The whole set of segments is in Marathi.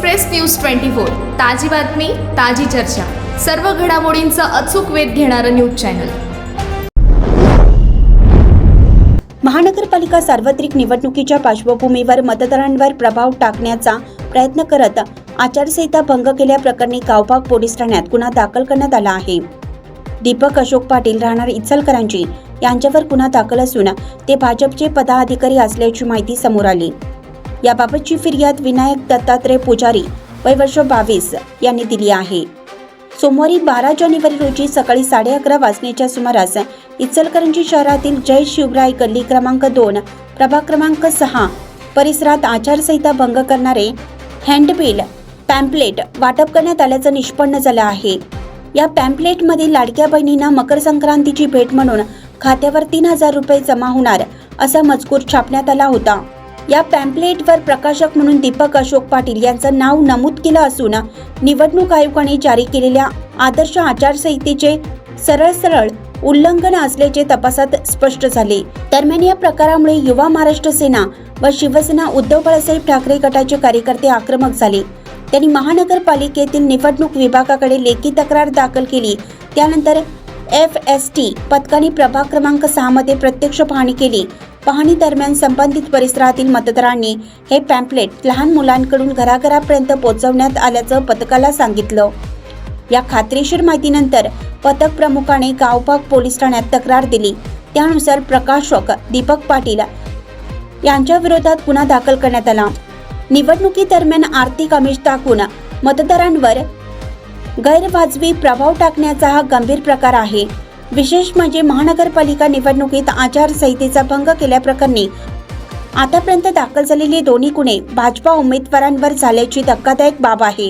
एक्सप्रेस न्यूज ट्वेंटी फोर ताजी बातमी ताजी चर्चा. सर्व घडामोडींचा अचूक वेध घेणारं न्यूज चॅनल. महानगरपालिका सार्वत्रिक निवडणुकीच्या पार्श्वभूमीवर मतदारांवर प्रभाव टाकण्याचा प्रयत्न करत आचारसंहिता भंग केल्याप्रकरणी गावभाग पोलीस ठाण्यात गुन्हा दाखल करण्यात आला आहे. दीपक अशोक पाटील राहणार इचलकरांची यांच्यावर गुन्हा दाखल असून ते भाजपचे पदाधिकारी असल्याची माहिती समोर आली. याबाबतची फिर्याद विनायक दत्तात्रय पुजारी वय वर्ष बावीस यांनी दिली आहे. सोमवारी बारा जानेवारी रोजी सकाळी साडे अकरा वाजण्याच्या सुमारास इचलकरंजी शहरातील जय शिवराय गल्ली क्रमांक दोन प्रभाग क्रमांक सहा परिसरात आचारसंहिता भंग करणारे हँडबिल पॅम्पलेट वाटप करण्यात आल्याचं निष्पन्न झालं आहे. या पॅम्पलेटमध्ये लाडक्या बहिणींना मकर संक्रांतीची भेट म्हणून खात्यावर तीन हजार रुपये जमा होणार असा मजकूर छापण्यात आला होता. या पॅम्पलेटवर प्रकाशक म्हणून दीपक अशोक पाटील यांचं नाव नमूद केलं असून निवडणूक आयोगाने जारी केलेल्या आदर्श आचारसंहितेचे सरळ सरळ उल्लंघन असल्याचे तपासात स्पष्ट झाले. दरम्यान या प्रकारामुळे युवा महाराष्ट्र सेना व शिवसेना उद्धव बाळासाहेब ठाकरे गटाचे कार्यकर्ते आक्रमक झाले. त्यांनी महानगरपालिकेतील निवडणूक विभागाकडे लेखी तक्रार दाखल केली. त्यानंतर एफ एस टी पथकाने प्रभाग क्रमांक सहा मध्ये प्रत्यक्ष पाहणी केली. पाहणी दरम्यान संबंधित परिसरातील मतदारांनी हे पॅम्पलेट लहान मुलांकडून घराघरापर्यंत पोहोचवण्यात आल्याचं पथकाला सांगितलं. या खात्रीशीर माहितीनंतर पथक प्रमुखाने गावपाक पोलीस ठाण्यात तक्रार दिली. त्यानुसार प्रकाशक दीपक पाटील यांच्या विरोधात गुन्हा दाखल करण्यात आला. निवडणुकीदरम्यान आर्थिक आमिष दाखवून मतदारांवर गैरवाजवी प्रभाव टाकण्याचा हा गंभीर प्रकार आहे. विशेष म्हणजे महानगरपालिका निवडणुकीत आचारसंहितेचा भंग केल्याप्रकरणी आतापर्यंत दाखल झालेले दोन्ही गुन्हे भाजपा उमेदवारांवर झाल्याची धक्कादायक बाब आहे.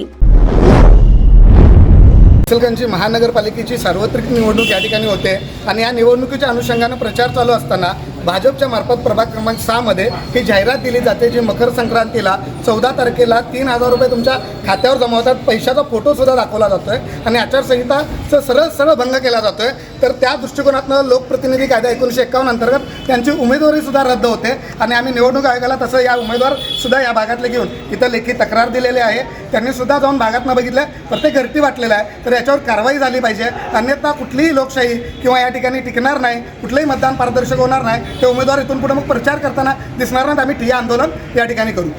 इचलकरंजी महानगरपालिकेची सार्वत्रिक निवडणूक या ठिकाणी होते आणि या निवडणुकीच्या अनुषंगानं प्रचार चालू असताना भाजपच्या मार्फत प्रभाग क्रमांक सहामध्ये ही जाहिरात दिली जाते जी मकर संक्रांतीला चौदा तारखेला तीन हजार रुपये तुमच्या खात्यावर जमा होतात. पैशाचा फोटोसुद्धा दाखवला जातोय आणि आचारसंहिताचं सरळ सरळ भंग केला जातोय. तर त्या दृष्टिकोनातनं लोकप्रतिनिधी कायदा एकोणीसशे एकावन्न अंतर्गत त्यांची उमेदवारीसुद्धा रद्द होते आणि आम्ही निवडणूक आयोगाला तसं या उमेदवारसुद्धा या भागातले घेऊन इथं लेखी तक्रार दिलेली आहे. त्यांनी सुद्धा जाऊन भागातनं बघितलं. प्रत्येक घरटी वाटलेला आहे. तर याच्यावर कारवाई झाली पाहिजे. अन्यथा कुठलीही लोकशाही किंवा या ठिकाणी टिकणार नाही. कुठलंही मतदान पारदर्शक होणार नाही. ते उमेदवार इथून पुढे मग प्रचार करताना दिसणार नाहीत. आम्ही ठिय्या आंदोलन या ठिकाणी करू.